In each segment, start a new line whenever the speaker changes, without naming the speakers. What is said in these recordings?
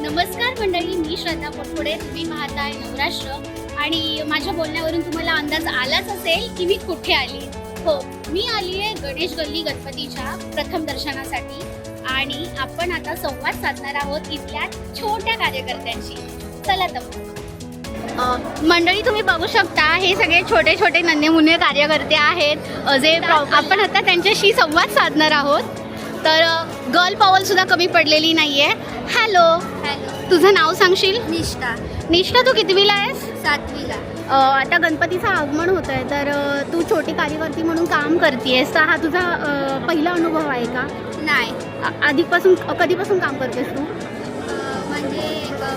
नमस्कार मंडळी मी श्रद्धा पोटपुडे तुम्ही पाहताय नवराष्ट्र आणि माझ्या बोलण्यावरून तुम्हाला अंदाज आलाच असेल की मी कुठे आली. हो मी आली आहे गणेश गल्ली गणपतीच्या प्रथम दर्शनासाठी. आणि आपण आता संवाद साधणार आहोत इथल्या छोट्या कार्यकर्त्यांशी. चला तर मंडळी तुम्ही बघू शकता हे सगळे छोटे छोटे नन्हे मुन्ने कार्यकर्ते आहेत. जे आपण आता त्यांच्याशी संवाद साधणार आहोत. तर गर्ल पॉवर सुद्धा कमी पडलेली नाहीये. हॅलो
हॅलो
तुझं नाव सांगशील?
निष्ठा.
निष्ठा तू कितवीला आहेस?
सातवीला.
आता गणपतीचं आगमन होत आहे तर तू छोटी कार्यकर्ती म्हणून काम करतेस तर हा तुझा पहिला अनुभव आहे का?
नाही.
आधीपासून कधीपासून काम करतेस तू?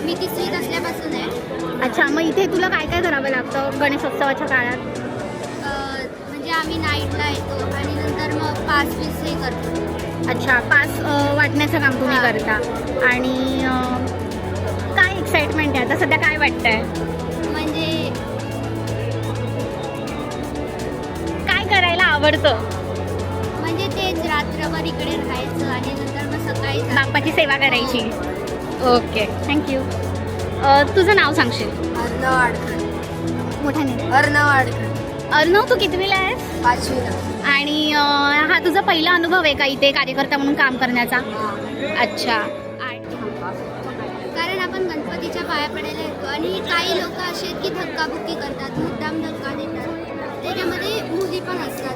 मी तिसरीत असल्यापासून आहे.
अच्छा मग इथे तुला काय काय करावं लागतं गणेशोत्सवाच्या काळात?
म्हणजे आम्ही नाईटला येतो आणि नंतर मग पाच वीस हे करतो.
अच्छा पास अ, वाटण्याचं काम तुम्ही
हां.
करता. आणि अ, काय एक्साइटमेंट आहे? आता सध्या काय वाटतंय?
म्हणजे
काय करायला आवडतं?
म्हणजे तेच रात्रभर इकडे राहायचं आणि नंतर मग सकाळी
बाप्पाची सेवा करायची. ओके. थँक्यू तुझं नाव सांगशील?
अर्णव आडकर
मोठ्याने
अर्णव आडकर
अर्णव तू कितवीला आहेस?
पाचवीला.
आणि अ, हा तुझा पहिला अनुभव आहे का इथे कार्यकर्ता म्हणून काम करण्याचा? अच्छा. आणि-
कारण आपण गणपतीच्या पाया पडायला येतो आणि काही लोक असे आहेत की धक्काबुक्की करतात मुद्दाम धक्का देतात. त्याच्यामध्ये मुली पण असतात.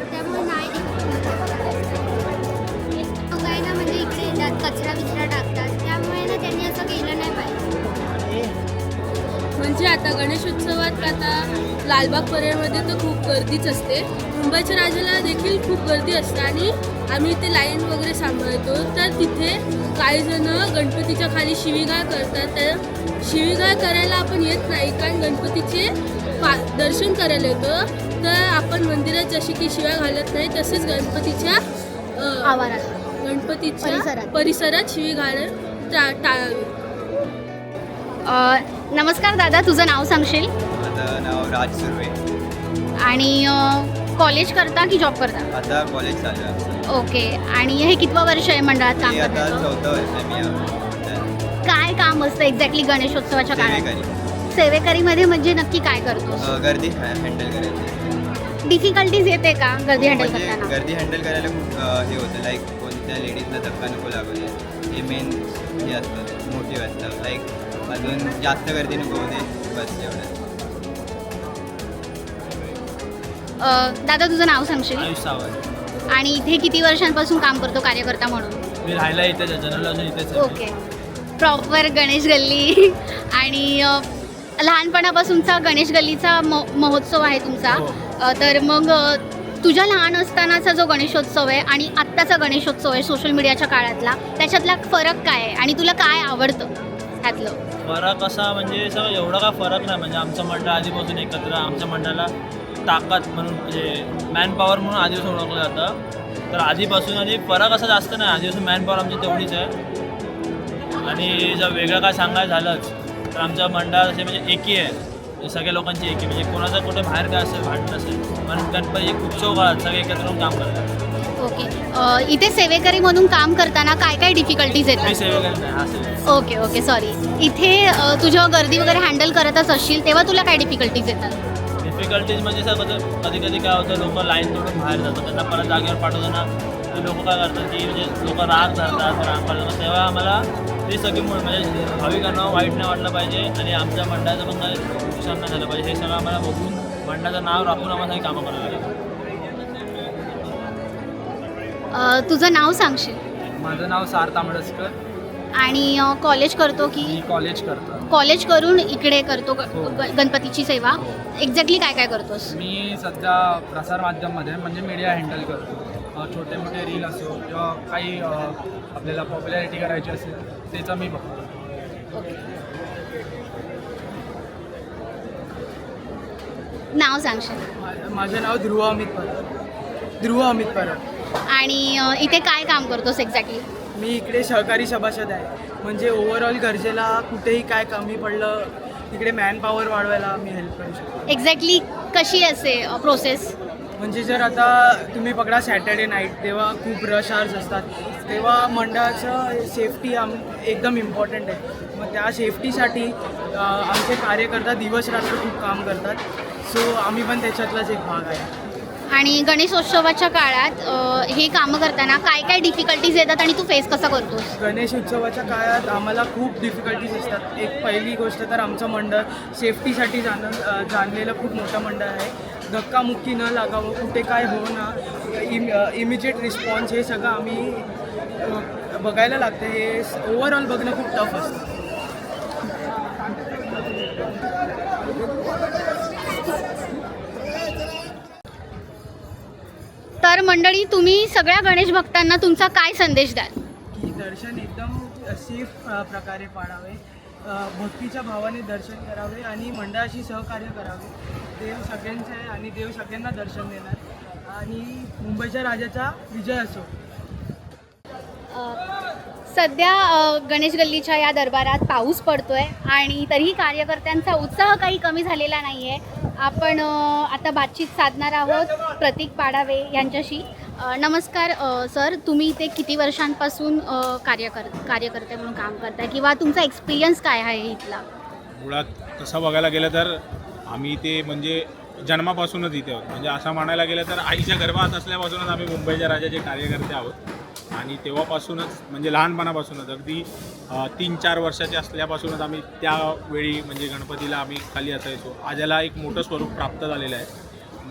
गणेशोत्सवात आता लालबाग परेडमध्ये तर खूप गर्दीच असते. मुंबईच्या राजाला देखील खूप गर्दी असते आणि आम्ही इथे लाईन वगैरे सांभाळतो. तर तिथे काही जण गणपतीच्या खाली शिवीगाळ करतात. तर शिवीगाळ करायला आपण येत नाही कारण गणपतीचे पा दर्शन करायला येतो. तर आपण मंदिरात जशी की शिव्या घालत नाही तसेच गणपतीच्या
आवारात.
गणपतीच्या
परिसरात.
शिवी घालत टा टाळावी
नमस्कार दादा तुझं नाव सांगशील?
माझं नाव राज सुर्वे.
आणि कॉलेज करता की जॉब करता?
आता कॉलेज चालू आहे आमचं.
ओके. आणि हे कितवं वर्ष आहे मंडळात काम
मी आता
करण्याचं?
चौथं वर्ष आहे मी या-
काय काम असतं एक्झॅक्टली गणेशोत्सवाच्या काळात?
सेवेकरी.
सेवेकरीमध्ये म्हणजे नक्की काय करतोस?
अ, गर्दी हँडल करायची.
डिफिकल्टीज येते का गर्दी हँडल
म्हणजे
करताना?
गर्दी हँडल करायला खूप अ, हे होतं. लाईक कोणत्या लेडीजला धक्का नको लागू दे हे मेन हे असतं मोटिव्ह असतं. लाईक अजून जास्त गर्दी नको दे बस एवढं.
अ, दादा तुझं नाव सांगशील?
आयुष सावंत.
आणि इथे किती वर्षांपासून काम करतो कार्यकर्ता म्हणून?
मी राहायला इथेच आहे जनरल अजून इथेच आहे.
ओके. प्रॉपर गणेश गल्ली. आणि अ, लहानपणापासूनचा गणेश गल्लीचा म महोत्सव आहे तुमचा.
हो.
अ, तर मग अ, तुझ्या लहान असतानाचा जो गणेशोत्सव आहे आणि आत्ताचा गणेशोत्सव आहे सोशल मीडियाच्या काळातला त्याच्यातला फरक काय आहे? आणि तुला काय आवडतं? त्यातलं
फरक असा म्हणजे सगळं एवढा काय फरक नाही. म्हणजे आमचं मंडळ आधीपासून एकत्र आमच्या मंडळाला ताकद म्हणून म्हणजे मॅन पॉवर म्हणून आधीपासून ओळखलं जातं. तर आधीपासून आणि फरक असा जास्त नाही. आधीपासून मॅन पॉवर आमची तेवढीच आहे. आणि जर वेगळं काय सांगायचं झालंच तर आमच्या मंडळात असे म्हणजे एकी आहे. सगळ्या लोकांची एकी. म्हणजे कोणाचं कुठे बाहेर काय असेल भांडण असेल पण गणपती उत्सव काळात सगळे एकत्र काम करतात.
ओके इथे सेवेकरी म्हणून काम करताना काय काय डिफिकल्टीज
मी
येतात
सेवेकरी नाही हा सेवेकरी.
ओके ओके सॉरी इथे अ, तुझ्या गर्दी वगैरे हँडल करतच असशील तेव्हा तुला काय डिफिकल्टीज येतात?
डिफिकल्टीज म्हणजे सर कधी कधी काय होतं लोक लाईन तोडून बाहेर जातात त्यांना परत जागेवर पाठवताना ते लोक काय करतात की म्हणजे लोक राग धरतात राग करतात. तेव्हा आम्हाला ते सगळी मुळे म्हणजे भाविकांना वाईट नाही वाटलं पाहिजे आणि आमच्या मंडळाचं पण काही नुकसान नाही झालं पाहिजे. हे सगळं आम्हाला बघून मंडळाचं नाव राखून आम्हाला काही कामं करावं लागेल.
अ, तुझं नाव सांगशील?
माझं नाव सार तांबडसकर.
आणि अ, कॉलेज करतो की?
कॉलेज करतो.
कॉलेज करून इकडे करतो ग-
हो.
ग- गणपतीची सेवा. एक्झॅक्टली काय काय करतोस?
मी सध्या प्रसार माध्यममध्ये म्हणजे मीडिया हँडल करतो. अ, छोटे मोठे रील असो किंवा काही अ, आपल्याला पॉप्युलॅरिटी करायची असेल त्याचं मी बघतो.
नाव सांगशील?
माझं नाव ध्रुव अमित परब ध्रुव अमित परब
आणि इथे काय काम करतोस एक्झॅक्टली
मी इकडे सहकारी सभासद आहे. म्हणजे ओव्हरऑल गरजेला कुठेही काय कमी पडलं तिकडे मॅन पॉवर वाढवायला मी हेल्प करू शकतो.
एक्झॅक्टली कशी असे प्रोसेस
म्हणजे जर आता तुम्ही पकडा सॅटर्डे नाईट तेव्हा खूप रश आवर्स असतात.
तेव्हा मंडळाचं सेफ्टी आम एकदम इम्पॉर्टंट आहे. मग त्या सेफ्टीसाठी आमचे कार्यकर्ता दिवस रात्र खूप काम करतात. सो आम्ही पण त्याच्यातलाच एक भाग आहे.
आणि गणेशोत्सवाच्या काळात अ, हे कामं करताना काय काय डिफिकल्टीज येतात आणि तू फेस कसा करतोस?
गणेश उत्सवाच्या काळात आम्हाला खूप डिफिकल्टीज असतात. एक पहिली गोष्ट तर आमचं मंडळ सेफ्टीसाठी जाण अ, जाणलेलं खूप मोठं मंडळ आहे. धक्कामुक्की न लागावं कुठे काय हो ना इम इमिजिएट रिस्पॉन्स हे सगळं आम्ही अ, बघायला लागतं. हे ओव्हरऑल बघणं खूप टफ असतं.
मंडळी तुम्ही सगळ्या गणेश भक्तांना तुमचा काय संदेश द्याल?
की दर्शन एकदम सेफ प्रकारे पाडावे. भक्तीच्या भावाने दर्शन करावे आणि मंडळाशी सहकार्य करावे. देव सगळ्यांचं आणि देव सगळ्यांना दर्शन देणार. आणि मुंबईच्या राजाचा विजय असो.
सध्या गणेश गल्लीच्या या दरबारात पाऊस पडतोय आणि तरीही कार्यकर्त्यांचा उत्साह काही कमी झालेला नाही आहे आपण आता बातचीत साधणार आहोत प्रतीक पाडावे यांच्याशी. नमस्कार सर. तुम्ही इथे किती वर्षांपासून कार्य कर कार्यकर्ते म्हणून काम करताय? किंवा तुमचा एक्सपिरियन्स काय आहे इथला?
मुळात तसं बघायला गेलं तर आम्ही ते म्हणजे जन्मापासूनच इथे आहोत. म्हणजे असं म्हणायला गेलं तर आईच्या गर्भात असल्यापासूनच आम्ही मुंबईच्या राजाचे कार्यकर्ते आहोत. आणि तेव्हापासूनच म्हणजे लहानपणापासूनच अगदी तीन चार वर्षाचे असल्यापासूनच आम्ही त्यावेळी म्हणजे गणपतीला आम्ही खाली असायचो. आजला एक मोठं स्वरूप प्राप्त झालेलं आहे.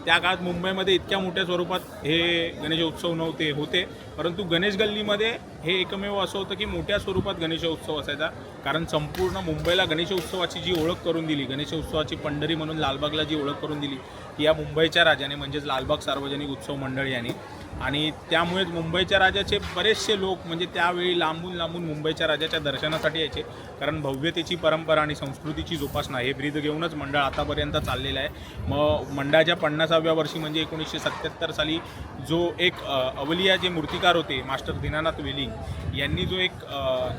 त्या काळात मुंबईमध्ये इतक्या मोठ्या स्वरूपात हे गणेशोत्सव नव्हते होते. परंतु गणेश गल्लीमध्ये हे एकमेव असं होतं की मोठ्या स्वरूपात गणेशोत्सव असायचा. कारण संपूर्ण मुंबईला गणेशोत्सवाची जी ओळख करून दिली गणेशोत्सवाची पंढरी म्हणून लालबागला जी ओळख करून दिली या मुंबईच्या राजाने म्हणजेच लालबाग सार्वजनिक उत्सव मंडळ यांनी आणि त्यामुळेच मुंबईच्या राजाचे बरेचसे लोक म्हणजे त्यावेळी लांबून लांबून मुंबईच्या राजाच्या दर्शनासाठी यायचे. कारण भव्यतेची परंपरा आणि संस्कृतीची जोपासना हे ब्रीद घेऊनच मंडळ आतापर्यंत चाललेलं आहे. मग मंडळाच्या पन्नासाव्या वर्षी म्हणजे एकोणीसशे सत्याहत्तर साली जो एक अवलिया जे मूर्तिकार होते मास्टर दीनानाथ वेलिंग यांनी जो एक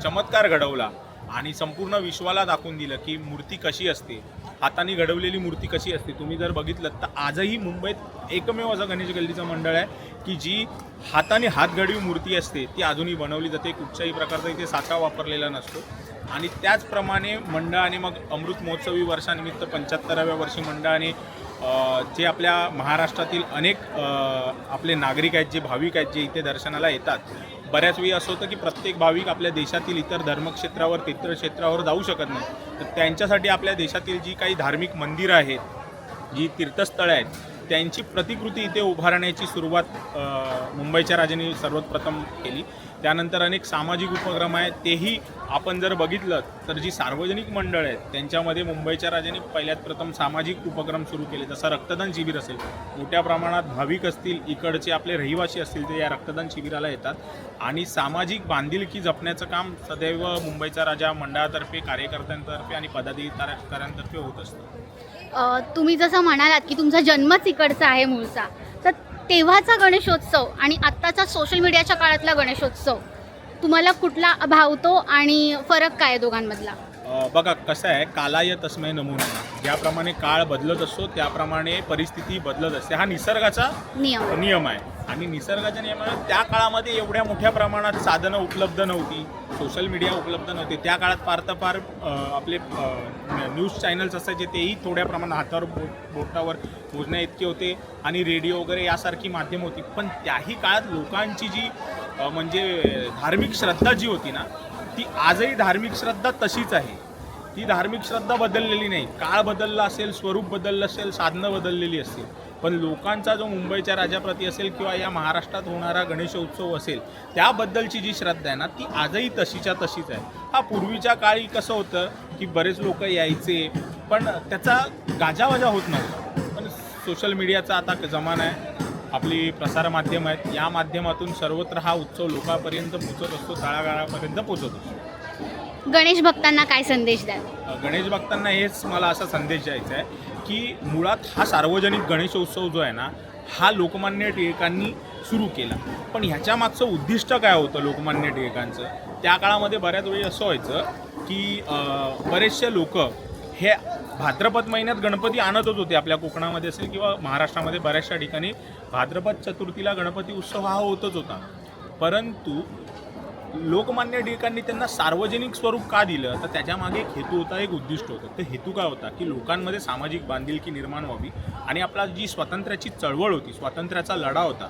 चमत्कार घडवला. आणि संपूर्ण विश्वाला दाखवून दिलं की मूर्ती कशी असते हाताने घडवलेली मूर्ती कशी असते तुम्ही जर बघितलं तर आजही मुंबईत एकमेव असं गणेश गल्लीचं मंडळ आहे की जी हाताने हातघडवी मूर्ती असते ती अजूनही बनवली जाते कुठच्याही प्रकारचा इथे साचा वापरलेला नसतो. आणि त्याचप्रमाणे मंडळाने मग अमृत महोत्सवी वर्षानिमित्त पंच्याहत्तराव्या वर्षी मंडळाने जे आपल्या महाराष्ट्रातील अनेक आपले नागरिक आहेत जे भाविक आहेत जे इथे दर्शनाला येतात बऱ्याच वेळी असं होतं की प्रत्येक भाविक आपल्या देशातील इतर धर्मक्षेत्रावर तीर्थक्षेत्रावर जाऊ शकत नाही. तर त्यांच्यासाठी आपल्या देशातील जी काही धार्मिक मंदिरं आहेत जी तीर्थस्थळं आहेत त्यांची प्रतिकृती इथे उभारण्याची सुरुवात मुंबईच्या राजांनी सर्वप्रथम केली. त्यानंतर अनेक सामाजिक उपक्रम आहेत तेही आपण जर बघितलं तर जी सार्वजनिक मंडळ आहेत त्यांच्यामध्ये मुंबईच्या राजाने पहिल्यात प्रथम सामाजिक उपक्रम सुरू केले. जसं रक्तदान शिबिर असेल मोठ्या प्रमाणात भाविक असतील इकडचे आपले रहिवासी असतील ते या रक्तदान शिबिराला येतात. आणि सामाजिक बांधिलकी जपण्याचं काम सदैव मुंबईचा राजा मंडळातर्फे कार्यकर्त्यांतर्फे आणि पदाधिकाऱ्यांतर्फे होत असतं.
तुम्ही जसं म्हणालात की तुमचा जन्मच इकडचा आहे मूळचा. तेव्हाचा गणेशोत्सव आणि आत्ताचा सोशल मीडियाच्या काळातला गणेशोत्सव तुम्हाला कुठला भावतो आणि फरक काय आहे दोघांमधला?
बघा कसं आहे कालाय तस्मय नमुना. ज्याप्रमाणे काळ बदलत असतो त्याप्रमाणे परिस्थिती बदलत असते. हा निसर्गाचा
नियम.
नियम आहे. आणि निसर्गाच्या नियमाने त्या काळामध्ये एवढ्या मोठ्या प्रमाणात साधनं उपलब्ध नव्हती सोशल मीडिया उपलब्ध नव्हते. त्या काळात फार तर फार आपले न्यूज चॅनल्स असायचे तेही थोड्या प्रमाणात हातावर बो बोटावर मोजण्या इतके होते आणि रेडिओ वगैरे यासारखी माध्यम होती. पण त्याही काळात लोकांची जी म्हणजे धार्मिक श्रद्धा जी होती ना ती आजही धार्मिक श्रद्धा तशीच आहे. ती धार्मिक श्रद्धा बदललेली नाही. काळ बदलला असेल स्वरूप बदललं असेल साधनं बदललेली असतील. पण लोकांचा जो मुंबईच्या राजाप्रती असेल किंवा या महाराष्ट्रात होणारा गणेशोत्सव असेल त्याबद्दलची जी श्रद्धा आहे ना ती आजही तशीच्या तशीच आहे. हा पूर्वीच्या काळी कसं होतं की बरेच लोक यायचे पण त्याचा गाजावाजा होत नव्हता. सोशल मीडियाचा आता जमाना आहे. आपली प्रसारमाध्यम आहेत. या माध्यमातून सर्वत्र हा उत्सव लोकांपर्यंत पोचत असतो तळागाळापर्यंत पोचत असतो.
गणेश भक्तांना काय संदेश द्याल?
गणेश भक्तांना हेच मला असा संदेश द्यायचा आहे की मुळात हा सार्वजनिक गणेशोत्सव जो आहे ना हा लोकमान्य टिळकांनी सुरू केला. पण ह्याच्या मागचं उद्दिष्ट काय होतं लोकमान्य टिळकांचं? त्या काळामध्ये बऱ्याच वेळी असं व्हायचं की बरेचसे लोक हे भाद्रपद महिन्यात गणपती आणतच होते. आपल्या कोकणामध्ये असेल किंवा महाराष्ट्रामध्ये बऱ्याचशा ठिकाणी भाद्रपद चतुर्थीला गणपती उत्सव हा होतच होता. परंतु लोकमान्य टिळकांनी त्यांना सार्वजनिक स्वरूप का दिलं? तर त्याच्यामागे एक हेतू होता एक उद्दिष्ट होतं. ते हेतू काय होता? की लोकांमध्ये सामाजिक बांधिलकी निर्माण व्हावी आणि आपला जी स्वातंत्र्याची चळवळ होती स्वातंत्र्याचा लढा होता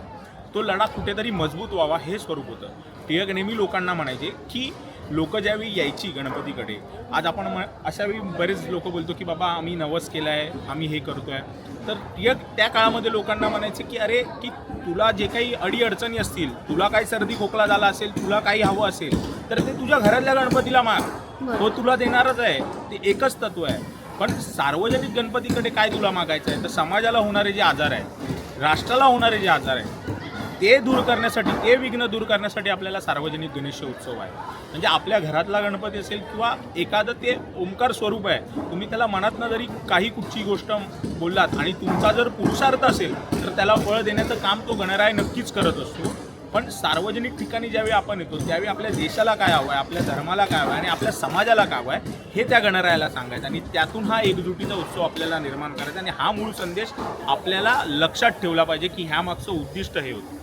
तो लढा कुठेतरी मजबूत व्हावा हे स्वरूप होतं. टिळक नेहमी लोकांना म्हणायचे की लोक ज्यावेळी यायची गणपतीकडे आज आपण म अशा वेळी बरेच लोक बोलतो की बाबा आम्ही नवस केलं आहे आम्ही हे करतो आहे तर टिळक त्या काळामध्ये लोकांना म्हणायचे की अरे की तुला जे काही अडीअडचणी असतील तुला काही सर्दी खोकला झाला असेल तुला काही हवं असेल तर ते तुझ्या घरातल्या गणपतीला माग तो तुला देणारच आहे ते एकच तत्व आहे. पण सार्वजनिक गणपतीकडे काय तुला मागायचं आहे? तर समाजाला होणारे जे आजार आहेत राष्ट्राला होणारे जे आजार आहेत ते दूर करण्यासाठी ते विघ्न दूर करण्यासाठी आपल्याला सार्वजनिक गणेश उत्सव आहे. म्हणजे आपल्या घरातला गणपती असेल किंवा एखादं ते ओंकार स्वरूप आहे तुम्ही त्याला मनातनं जरी काही कुठची गोष्ट बोललात आणि तुमचा जर पुरुषार्थ असेल तर त्याला फळ देण्याचं काम तो गणराय नक्कीच करत असतो. पण सार्वजनिक ठिकाणी ज्यावेळी आपण येतो त्यावेळी आपल्या देशाला काय हवं आहे आपल्या धर्माला काय हवं आहे आणि आपल्या समाजाला काय हवं आहे हे त्या गणरायाला सांगायचं. आणि त्यातून हा एकजुटीचा उत्सव आपल्याला निर्माण करायचा. आणि हा मूळ संदेश आपल्याला लक्षात ठेवला पाहिजे की ह्या मागचं उद्दिष्ट हे होतं.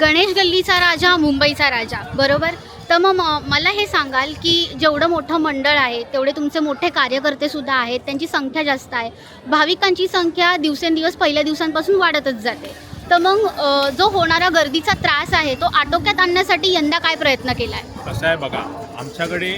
गणेश गल्लीचा राजा मुंबईचा राजा बरोबर? तर मग मला हे सांगाल की जेवढं मोठं मंडळ आहे तेवढे तुमचे मोठे कार्यकर्ते सुद्धा आहेत त्यांची संख्या जास्त आहे. भाविकांची संख्या दिवसेंदिवस पहिल्या दिवसांपासून वाढतच जाते. तर मग जो होणारा गर्दीचा त्रास आहे तो आटोक्यात आणण्यासाठी यंदा काय प्रयत्न केला आहे
कसं आहे बघा आमच्याकडे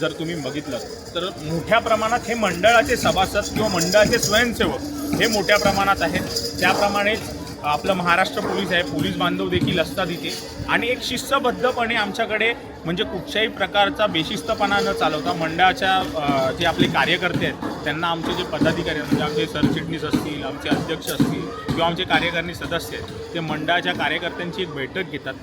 जर तुम्ही बघितलं तर मोठ्या प्रमाणात हे मंडळाचे सभासद किंवा मंडळाचे स्वयंसेवक हे मोठ्या प्रमाणात आहेत. त्याप्रमाणेच आपलं महाराष्ट्र पोलीस आहे पोलीस बांधव देखील असतात इथे. आणि एक शिस्तबद्धपणे आमच्याकडे म्हणजे कुठच्याही प्रकारचा बेशिस्तपणा न चालवता मंडळाच्या जे आपले कार्यकर्ते आहेत त्यांना आमचे जे पदाधिकारी आहेत म्हणजे आमचे सरचिटणीस असतील आमचे अध्यक्ष असतील किंवा आमचे कार्यकारिणी सदस्य आहेत ते मंडळाच्या कार्यकर्त्यांची एक बैठक घेतात.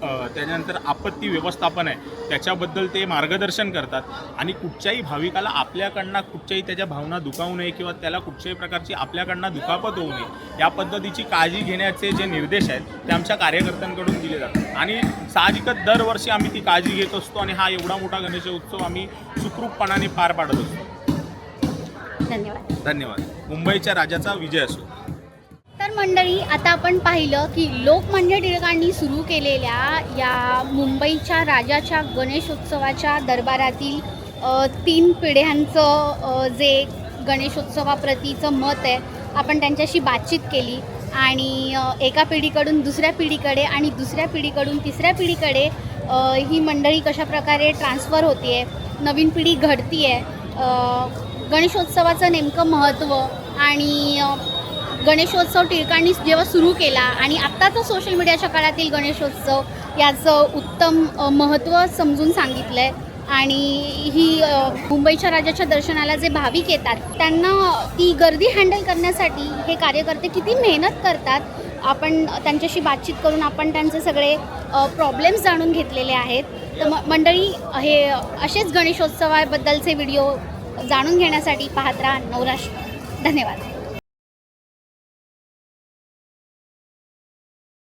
त्याच्यानंतर आपत्ती व्यवस्थापन आहे त्याच्याबद्दल ते मार्गदर्शन करतात. आणि कुठच्याही भाविकाला आपल्याकडनं कुठच्याही त्याच्या भावना दुखावू नये किंवा त्याला कुठच्याही प्रकारची आपल्याकडनं दुखापत होऊ नये या पद्धतीची काळजी घेण्याचे जे निर्देश आहेत ते आमच्या कार्यकर्त्यांकडून दिले जातात. आणि साहजिकच दरवर्षी आम्ही ती काळजी घेत असतो आणि हा एवढा मोठा गणेश उत्सव आम्ही सुखरूपपणाने पार पाडत असतो.
धन्यवाद.
धन्यवाद. मुंबईच्या राजाचा विजय असो.
तर मंडळी आता आपण पाहिलं की लोकमान्य टिळकांनी सुरू केलेल्या या मुंबईच्या राजाच्या गणेशोत्सवाच्या दरबारातील तीन पिढ्यांचं जे गणेशोत्सवाप्रतीचं मत आहे आपण त्यांच्याशी बातचीत केली. आणि एका पिढीकडून दुसऱ्या पिढीकडे आणि दुसऱ्या पिढीकडून तिसऱ्या पिढीकडे ही मंडळी कशाप्रकारे ट्रान्सफर होते आहे नवीन पिढी घडती आहे गणेशोत्सवाचं नेमकं महत्त्व आणि गणेशोत्सव टिळकांनी जेव्हा सुरू केला आणि आत्ताचा सोशल मीडियाच्या काळातील गणेशोत्सव याचं उत्तम महत्त्व समजून सांगितलं आहे आणि ही मुंबईच्या राजाच्या दर्शनाला जे भाविक येतात त्यांना ती गर्दी हँडल करण्यासाठी हे कार्यकर्ते किती मेहनत करतात आपण त्यांच्याशी बातचीत करून आपण त्यांचे सगळे प्रॉब्लेम्स जाणून घेतलेले आहेत. तर म मंडळी हे असेच गणेशोत्सवाबद्दलचे व्हिडिओ जाणून घेण्यासाठी पाहत राहा नवराष्ट्र धन्यवाद.